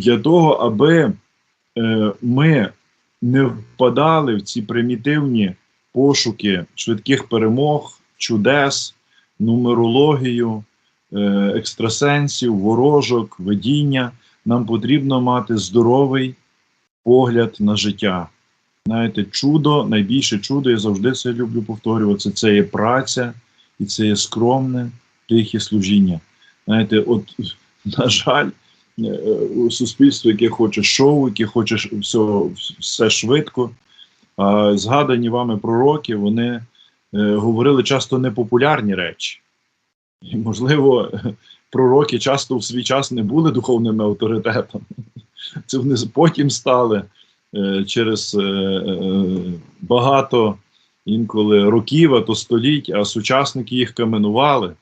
для того, аби е, ми не впадали в ці примітивні пошуки швидких перемог, чудес, нумерологію, е, екстрасенсів, ворожок, видіння. Нам потрібно мати здоровий погляд на життя. Знаєте, чудо, найбільше чудо, я завжди це люблю повторювати. Це є праця і це є скромне, тихе служіння. Знаєте, от, на жаль, е, у суспільстві, яке хоче шоу, яке хоче все, все швидко. А згадані вами пророки, вони е, говорили часто непопулярні речі. І, можливо, пророки часто в свій час не були духовними авторитетами. Це вони потім стали е, через багато інколи років, а то століть, а сучасники їх каменували.